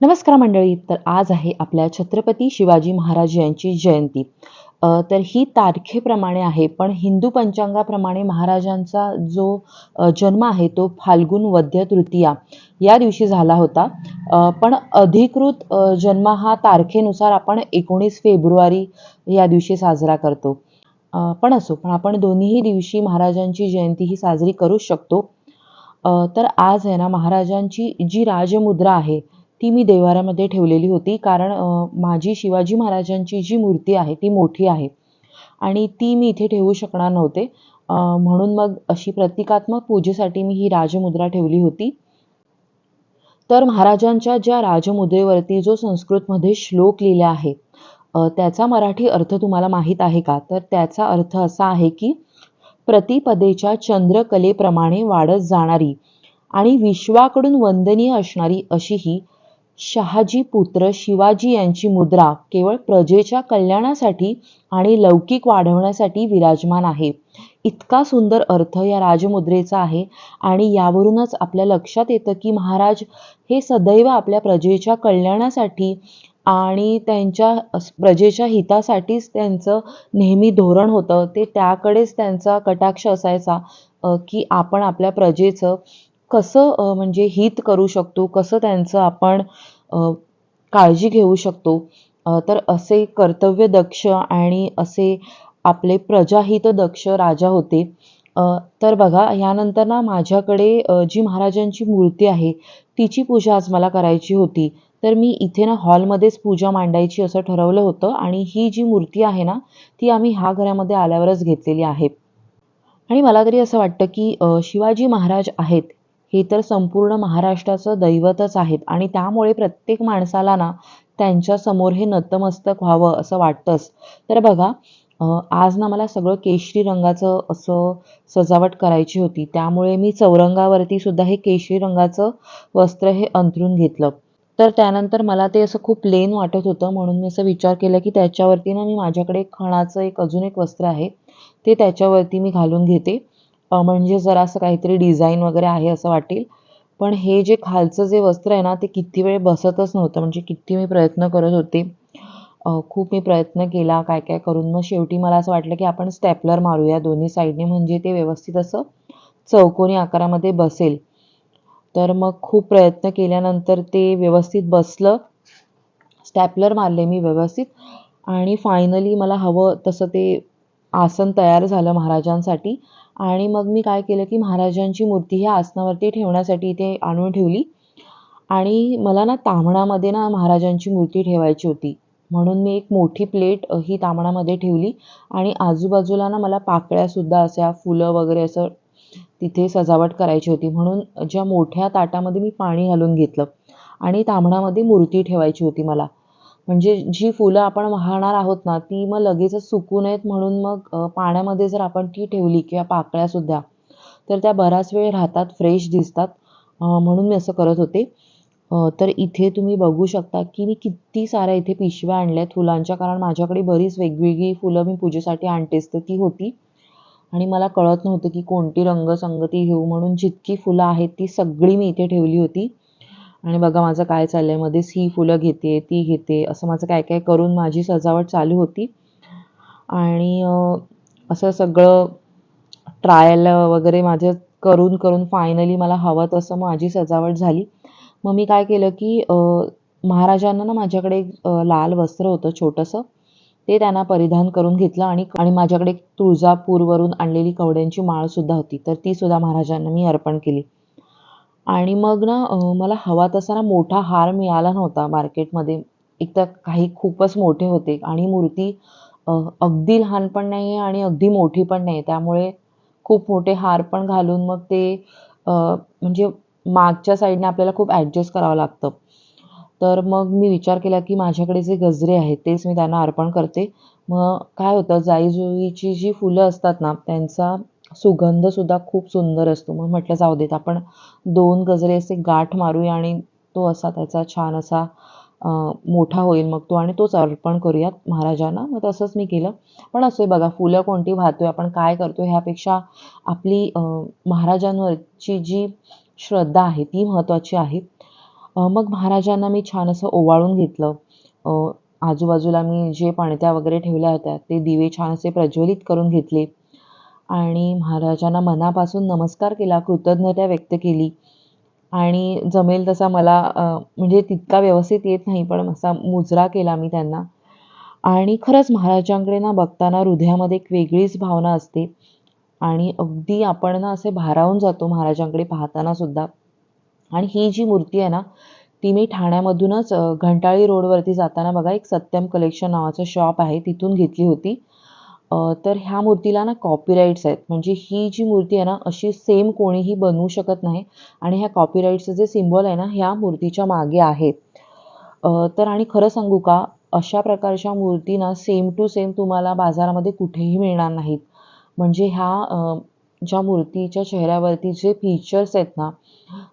नमस्कार मंडळी तर आज आहे आपल्या छत्रपती शिवाजी महाराज यांची जयंती. तर ही तारखेप्रमाणे आहे पण हिंदू पंचांगाप्रमाणे महाराजांचा जो जन्म आहे तो फाल्गुन वद्य तृतीया या दिवशी झाला होता. पण अधिकृत जन्म हा तारखेनुसार आपण एकोणीस फेब्रुवारी या दिवशी साजरा करतो. पण असो पण आपण दोन्हीही दिवशी महाराजांची जयंती ही साजरी करूच शकतो. तर आज आहे ना महाराजांची जी राजमुद्रा आहे ती मी देवाऱ्यामध्ये ठेवलेली होती. कारण माझी शिवाजी महाराजांची जी मूर्ती आहे ती मोठी आहे. आणि ती मी इथे ठेवू शकणार नव्हते. म्हणून मग अशी प्रतिकात्मक पूजेसाठी मी ही राजमुद्रा ठेवली होती. तर महाराजांच्या ज्या राजमुद्रेवरती जो संस्कृतमध्ये श्लोक लिहिला आहे त्याचा मराठी अर्थ तुम्हाला माहीत आहे का? तर त्याचा अर्थ असा आहे की प्रतिपदेच्या चंद्रकलेप्रमाणे वाढत जाणारी आणि विश्वाकडून वंदनीय असणारी अशी ही शहाजी पुत्र शिवाजी यांची मुद्रा केवळ प्रजेच्या कल्याणासाठी आणि लौकिक वाढवण्यासाठी विराजमान आहे. इतका सुंदर अर्थ या राजमुद्रेचा आहे आणि यावरूनच आपल्या लक्षात येतं की महाराज हे सदैव आपल्या प्रजेच्या कल्याणासाठी आणि त्यांच्या प्रजेच्या हितासाठीच त्यांचं नेहमी धोरण होतं. ते त्याकडेच त्यांचा कटाक्ष असायचा की आपण आपल्या प्रजेचं कसं अ, म्हणजे हित करू शकतो? कसं त्यांचं आपण अ, काळजी घेऊ शकतो? अ, तर असे कर्तव्यदक्ष आणि असे आपले प्रजाहित दक्ष राजा होते. अ, तर बघा यानंतर ना माझ्याकडे अ, जी महाराजांची मूर्ती आहे तिची पूजा आज मला करायची होती. तर मी इथे ना हॉलमध्येच पूजा मांडायची असं ठरवलं होतं आणि ही जी मूर्ती आहे ना ती आम्ही ह्या घरामध्ये आल्यावरच घेतलेली आहे. आणि मला तरी असं वाटतं की अ, शिवाजी महाराज आहेत हे तर संपूर्ण महाराष्ट्राचं दैवतच आहेत. आणि त्यामुळे प्रत्येक माणसाला ना त्यांच्यासमोर हे नतमस्तक व्हावं असं वाटतंच. तर बघा आज ना मला सगळं केशरी रंगाचं असं सजावट करायची होती. त्यामुळे मी चौरंगावरती सुद्धा हे केशरी रंगाचं वस्त्र हे अंथरून घेतलं. तर त्यानंतर मला ते असं खूप प्लेन वाटत होतं. म्हणून मी असं विचार केला की त्याच्यावरती ना मी माझ्याकडे खणाचं एक अजून एक वस्त्र आहे. ते त्याच्यावरती मी घालून घेते. अ, म्हणजे जरा असं काहीतरी डिझाईन वगैरे आहे असं वाटेल. पण हे जे खालचं जे वस्त्र आहे ना ते किती वेळ बसतच नव्हतं. म्हणजे किती मी प्रयत्न करत होते. अ, खूप मी प्रयत्न केला काय काय करून. मग शेवटी मला असं वाटलं की आपण स्टॅपलर मारूया दोन्ही साईडने. म्हणजे ते व्यवस्थित असं चौकोनी आकारामध्ये बसेल. तर मग खूप प्रयत्न केल्यानंतर ते व्यवस्थित बसलं. स्टॅपलर मारले मी व्यवस्थित. आणि फायनली मला हवं तसं ते आसन तयार झालं महाराजांसाठी. आणि मग मी काय केलं की महाराजांची मूर्ती ह्या आसनावरती ठेवण्यासाठी इथे आणून ठेवली. आणि मला ना ताम्हणामध्ये ना महाराजांची मूर्ती ठेवायची होती. म्हणून मी एक मोठी प्लेट ही ताम्हणामध्ये ठेवली. आणि आजूबाजूला ना मला पाकळ्यासुद्धा अशा फुलं वगैरे असं तिथे सजावट करायची होती. म्हणून ज्या मोठ्या ताटामध्ये मी पाणी घालून घेतलं. आणि ताम्हणामध्ये मूर्ती ठेवायची होती मला. म्हणजे जी फुलं आपण वाहणार आहोत ना ती मग लगेचच सुकू नयेत म्हणून मग पाण्यामध्ये जर आपण ती ठेवली किंवा पाकळ्यासुद्धा तर त्या बराच वेळ राहतात फ्रेश दिसतात म्हणून मी असं करत होते. तर इथे तुम्ही बघू शकता की मी किती साऱ्या इथे पिशव्या आणल्या आहेत फुलांच्या कारण माझ्याकडे बरीच वेगवेगळी फुलं मी पूजेसाठी आणतेच तर ती होती. आणि मला कळत नव्हतं की कोणती रंगसंगती घेऊ म्हणून जितकी फुलं आहेत ती सगळी मी इथे ठेवली होती. आणि बघा माझं काय चाललं आहे मध्येच ही फुलं घेते ती घेते असं माझं काय काय करून माझी सजावट चालू होती. आणि असं सगळं ट्रायल वगैरे माझं करून करून फायनली मला हवं तसं माझी सजावट झाली. मग मी काय केलं की महाराजांना ना माझ्याकडे एक लाल वस्त्र होतं छोटंसं. ते त्यांना परिधान करून घेतलं आणि आणि माझ्याकडे एक तुळजापूरवरून आणलेली कवड्यांची माळसुद्धा होती. तर ती सुद्धा महाराजांना मी अर्पण केली. आणि मग ना अ, मला हवा तसा ना मोठा हार मिळाला नव्हता मार्केटमध्ये. एक तर काही खूपच मोठे होते आणि मूर्ती अ, अगदी लहान पण नाही आहे आणि अगदी मोठी पण नाही त्यामुळे खूप मोठे हार पण घालून मग ते अ, म्हणजे मागच्या साईडने आपल्याला खूप ॲडजस्ट करावं लागतं. तर मग मी विचार केला की माझ्याकडे जे गजरे आहेत तेच मी त्यांना अर्पण करते. मग काय होतं जाईजुईची जी फुलं असतात ना त्यांचा सुगंधसुद्धा खूप सुंदर असतो. मग म्हटलं जाऊ देत आपण दोन गजरे असे गाठ मारूया आणि तो असा त्याचा छान असा मोठा होईल मग तो आणि तोच अर्पण करूयात महाराजांना. मग तसंच मी केलं. पण असं आहे बघा फुलं कोणती वाहतोय आपण काय करतो ह्यापेक्षा आपली महाराजांवरची जी श्रद्धा आहे ती महत्त्वाची आहे. मग महाराजांना मी छान असं ओवाळून घेतलं. आजूबाजूला मी जे पणत्या वगैरे ठेवल्या होत्या ते दिवे छान असे प्रज्वलित करून घेतले. आणि महाराजांना मनापासून नमस्कार केला कृतज्ञता व्यक्त केली. आणि जमेल तसा मला म्हणजे तितका व्यवस्थित येत नाही पण असा मुजरा केला मी त्यांना. आणि खरंच महाराजांकडे ना बघताना हृदयामध्ये एक वेगळीच भावना असते. आणि अगदी आपण ना असे भारावून जातो महाराजांकडे पाहताना सुद्धा. आणि ही जी मूर्ती आहे ना ती मी ठाण्यामधूनच घंटाळी रोडवरती जाताना बघा एक सत्यम कलेक्शन नावाचं शॉप आहे तिथून घेतली होती. अ, तर ह्या मूर्तीला ना कॉपीराईट्स आहेत. म्हणजे ही जी मूर्ती आहे ना अशी सेम कोणीही बनवू शकत नाही. आणि ह्या कॉपीराईट्सचे जे सिम्बॉल आहे ना ह्या मूर्तीच्या मागे आहेत अ, तर आणि खरं सांगू का अशा प्रकारच्या मूर्ती ना सेम टू सेम तुम्हाला बाजारामध्ये कुठेही मिळणार नाहीत. म्हणजे ह्या अ, ज्या मूर्तीच्या चेहऱ्यावरती जे फीचर्स आहेत ना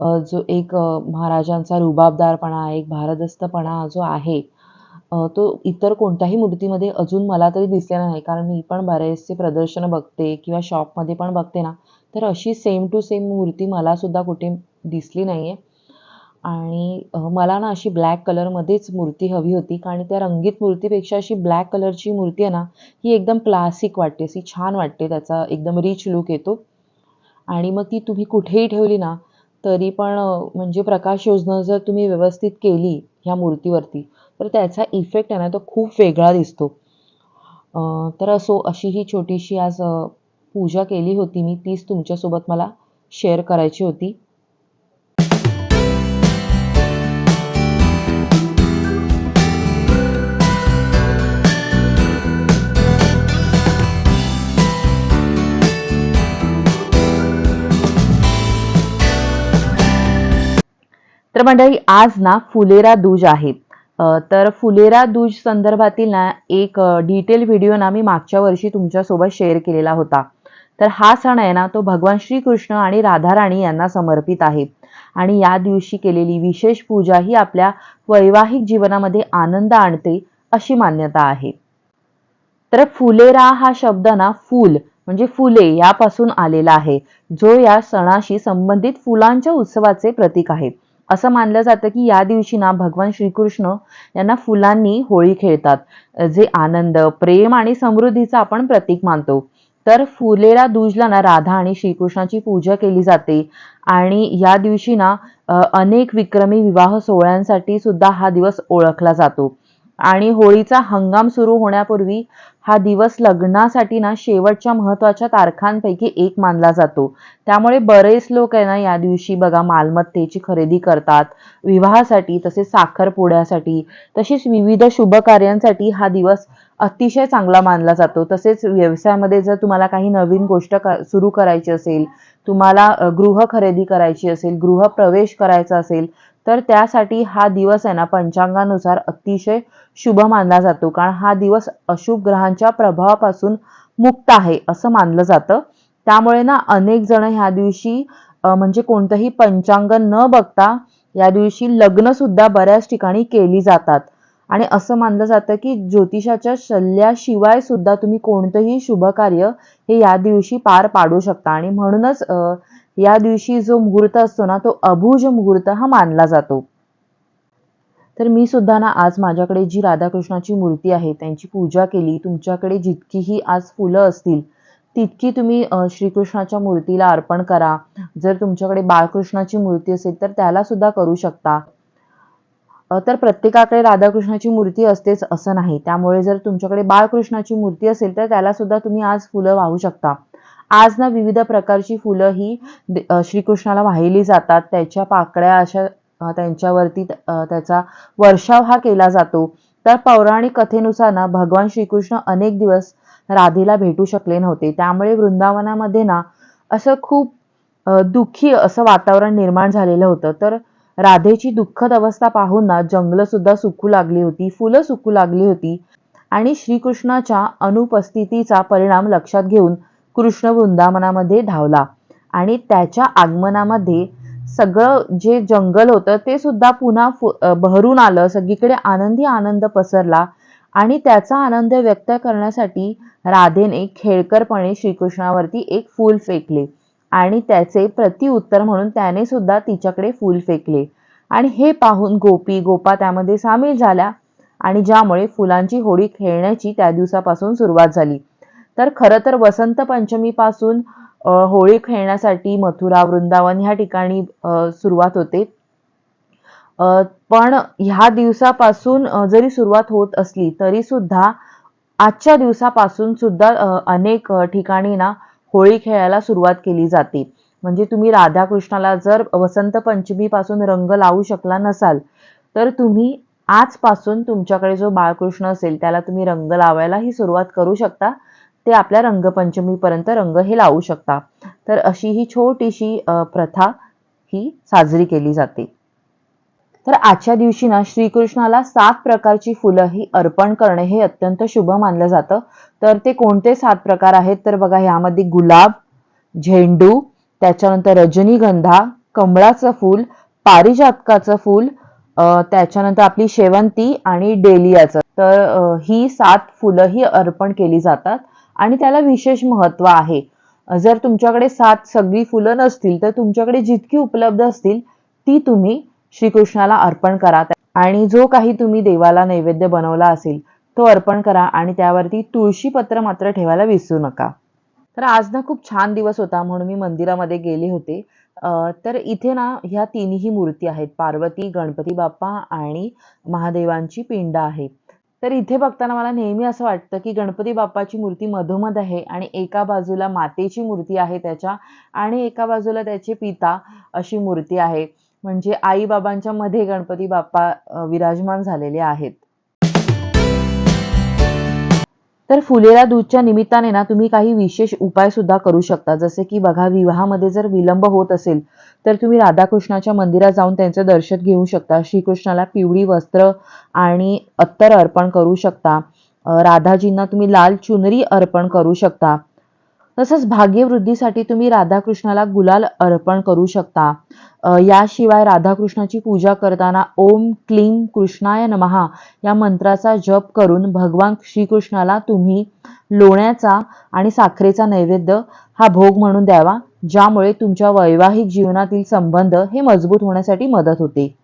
अ, जो एक अ, महाराजांचा रुबाबदारपणा एक भारदस्तपणा जो आहे अ, तो इतर कोणत्याही मूर्तीमध्ये अजून मला तरी दिसलेला नाही. कारण मी पण बरेचसे प्रदर्शनं बघते किंवा शॉपमध्ये पण बघते ना तर अशी सेम टू सेम मूर्ती मला सुद्धा कुठे दिसली नाही आहे आणि अ, मला ना अशी ब्लॅक कलरमध्येच मूर्ती हवी होती. कारण त्या रंगीत मूर्तीपेक्षा अशी ब्लॅक कलरची मूर्ती आहे ना ही एकदम क्लासिक वाटते. अशी छान वाटते त्याचा एकदम रिच लुक येतो. आणि मग ती तुम्ही कुठेही ठेवली ना तरी पण अ, म्हणजे प्रकाश योजना जर तुम्ही व्यवस्थित केली ह्या मूर्तीवरती तर त्याचा इफेक्ट आहे ना तो खूप वेगळा दिसतो. तर असो अशी ही छोटीशी आज पूजा केली होती मी तीच तुमच्यासोबत मला शेअर करायची होती. तर मंडळी आज ना फुलेरा दूज आहे. तर फुलेरा दूज संदर्भातील ना एक डिटेल व्हिडिओ ना मी मागच्या वर्षी तुमच्यासोबत शेअर केलेला होता. तर हा सण आहे ना तो भगवान श्रीकृष्ण आणि राधाराणी यांना समर्पित आहे. आणि या दिवशी केलेली विशेष पूजा ही आपल्या वैवाहिक जीवनामध्ये आनंद आणते अशी मान्यता आहे. तर फुलेरा हा शब्द ना फूल म्हणजे फुले यापासून आलेला आहे जो या सणाशी संबंधित फुलांच्या उत्सवाचे प्रतीक आहे. असं मानलं जातं की या दिवशी ना भगवान श्रीकृष्ण यांना फुलांनी होळी खेळतात जे आनंद प्रेम आणि समृद्धीचं आपण प्रतीक मानतो. तर फुलेला दूजला ना राधा आणि श्रीकृष्णाची पूजा केली जाते आणि या दिवशी ना अनेक विक्रमी विवाह सोहळ्यांसाठी सुद्धा हा दिवस ओळखला जातो. आणि होळीचा हंगाम सुरू होण्यापूर्वी हा दिवस लग्नासाठी ना शेवटच्या महत्त्वाच्या तारखांपैकी एक मानला जातो. त्यामुळे बरेच लोक आहे ना या दिवशी बघा मालमत्तेची खरेदी करतात विवाहासाठी तसेच साखरपुड्यासाठी तसेच विविध शुभ कार्यांसाठी हा दिवस अतिशय चांगला मानला जातो. तसेच व्यवसायामध्ये जर तुम्हाला काही नवीन गोष्ट क सुरू करायची असेल तुम्हाला गृह खरेदी करायची असेल गृह प्रवेश करायचा असेल तर त्यासाठी हा दिवस आहे ना पंचांगानुसार अतिशय शुभ मानला जातो. कारण हा दिवस अशुभ ग्रहांच्या प्रभावापासून मुक्त आहे असं मानलं जातं. त्यामुळे ना अनेक जण ह्या दिवशी म्हणजे कोणतंही पंचांग न बघता या दिवशी लग्न सुद्धा बऱ्याच ठिकाणी केली जातात. आणि असं मानलं जातं की ज्योतिषाच्या सल्ल्याशिवाय सुद्धा तुम्ही कोणतंही शुभ कार्य हे या दिवशी पार पाडू शकता. आणि म्हणूनच या दिवशी जो मुहूर्त असतो ना तो अभुज मुहूर्त हा मानला जातो. तर मी सुद्धा ना आज माझ्याकडे जी राधाकृष्णाची मूर्ती आहे त्यांची पूजा केली तुमच्याकडे जितकीही आज फुलं असतील तितकी तुम्ही श्रीकृष्णाच्या मूर्तीला अर्पण करा. जर तुमच्याकडे बाळकृष्णाची मूर्ती असेल तर त्याला सुद्धा करू शकता. तर प्रत्येकाकडे राधाकृष्णाची मूर्ती असतेच असं नाही. त्यामुळे जर तुमच्याकडे बाळकृष्णाची मूर्ती असेल तर त्याला सुद्धा तुम्ही आज फुलं वाहू शकता. आज ना विविध प्रकारची फुलं ही श्रीकृष्णाला वाहिली जातात. त्याच्या पाकळ्या अशा त्यांच्यावरती त्याचा वर्षाव हा केला जातो. तर पौराणिक कथेनुसार ना भगवान श्रीकृष्ण अनेक दिवस राधेला भेटू शकले नव्हते. त्यामुळे वृंदावनामध्ये ना असं खूप दुःखी असं वातावरण निर्माण झालेलं होतं. तर राधेची दुःखद अवस्था पाहून ना जंगलं सुद्धा सुकू लागली होती फुलं सुकू लागली होती आणि श्रीकृष्णाच्या अनुपस्थितीचा परिणाम लक्षात घेऊन कृष्ण वृंदावनामध्ये धावला आणि त्याच्या आगमनामध्ये सगळं जे जंगल होतं ते सुद्धा पुन्हा बहरून आलं. सगळीकडे आनंदी आनंद पसरला. आणि त्याचा आनंद व्यक्त करण्यासाठी राधेने खेळकरपणे श्रीकृष्णावरती एक फूल फेकले. आणि त्याचे प्रतिउत्तर म्हणून त्याने सुद्धा तिच्याकडे फूल फेकले. आणि हे पाहून गोपी गोपा त्यामध्ये सामील झाल्या आणि ज्यामुळे फुलांची होळी खेळण्याची त्या दिवसापासून सुरुवात झाली. तर खरं तर वसंत पंचमीपासून होळी खेळण्यासाठी मथुरा वृंदावन ह्या ठिकाणी सुरुवात होते. पण ह्या दिवसापासून जरी सुरुवात होत असली तरी सुद्धा आजच्या दिवसापासून सुद्धा अनेक ठिकाणी ना होळी खेळायला सुरुवात केली जाते. म्हणजे तुम्ही राधाकृष्णाला जर वसंत पंचमीपासून रंग लावू शकला नसाल तर तुम्ही आजपासून तुमच्याकडे जो बाळकृष्ण असेल त्याला तुम्ही रंग लावायला ही सुरुवात करू शकता. ते आपल्या रंगपंचमीपर्यंत रंग हे लावू शकता. तर अशी ही छोटीशी प्रथा ही साजरी केली जाते. तर आजच्या दिवशी ना श्रीकृष्णाला सात प्रकारची फुलं ही अर्पण करणे हे अत्यंत शुभ मानलं जातं. तर ते कोणते सात प्रकार आहेत? तर बघा यामध्ये गुलाब झेंडू त्याच्यानंतर रजनीगंधा कमळाचं फूल पारिजातकाचं फूल त्याच्यानंतर आपली शेवंती आणि डेलियाचं. तर ही सात फुलं ही अर्पण केली जातात. आणि त्याला विशेष महत्त्व आहे. जर तुमच्याकडे सात सगळी फुलं नसतील तर तुमच्याकडे जितकी उपलब्ध असतील ती तुम्ही श्रीकृष्णाला अर्पण करा. आणि जो काही तुम्ही देवाला नैवेद्य बनवला असेल तो अर्पण करा आणि त्यावरती तुळशी पत्र मात्र ठेवायला विसरू नका. तर आज ना खूप छान दिवस होता म्हणून मी मंदिरामध्ये गेले होते. तर इथे ना ह्या तिन्ही मूर्ती आहेत. पार्वती गणपती बाप्पा आणि महादेवांची पिंड आहे. तर इथे बघताना मला नेहमी असं वाटतं की गणपती बाप्पाची मूर्ती मधोमध आहे आणि एका बाजूला मातेची मूर्ती आहे त्याच्या आणि एका बाजूला त्याचे पिता अशी मूर्ती आहे. म्हणजे आई बाबांच्या मध्ये गणपती बाप्पा विराजमान झालेले आहेत. तर फुलेला दूधच्या निमित्ताने ना तुम्ही काही विशेष उपाय सुद्धा करू शकता. जसे की बघा विवाहामध्ये जर विलंब होत असेल तर तुम्ही राधाकृष्णाच्या मंदिरात जाऊन त्यांचं दर्शन घेऊ शकता. श्रीकृष्णाला पिवळी वस्त्र आणि अत्तर अर्पण करू शकता. राधाजींना तुम्ही लाल चुनरी अर्पण करू शकता. तसंच भाग्यवृद्धीसाठी तुम्ही राधाकृष्णाला गुलाल अर्पण करू शकता. याशिवाय राधाकृष्णाची पूजा करताना ओम क्लीम कृष्णाय नमहा या मंत्राचा जप करून भगवान श्रीकृष्णाला तुम्ही लोण्याचा आणि साखरेचा नैवेद्य हा भोग म्हणून द्यावा ज्यामुळे तुमच्या वैवाहिक जीवनातील संबंध हे मजबूत होण्यासाठी मदत होते.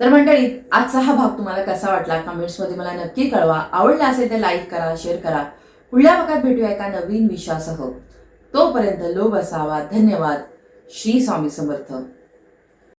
तर मंडळी आजचा हा भाग तुम्हाला कसा वाटला? कमेंट्समध्ये मला नक्की कळवा. आवडला असेल तर लाईक करा शेअर करा. पुढल्या भागात भेटूया एका नवीन विषयासह. तोपर्यंत लोभ असावा. धन्यवाद. श्री स्वामी समर्थ.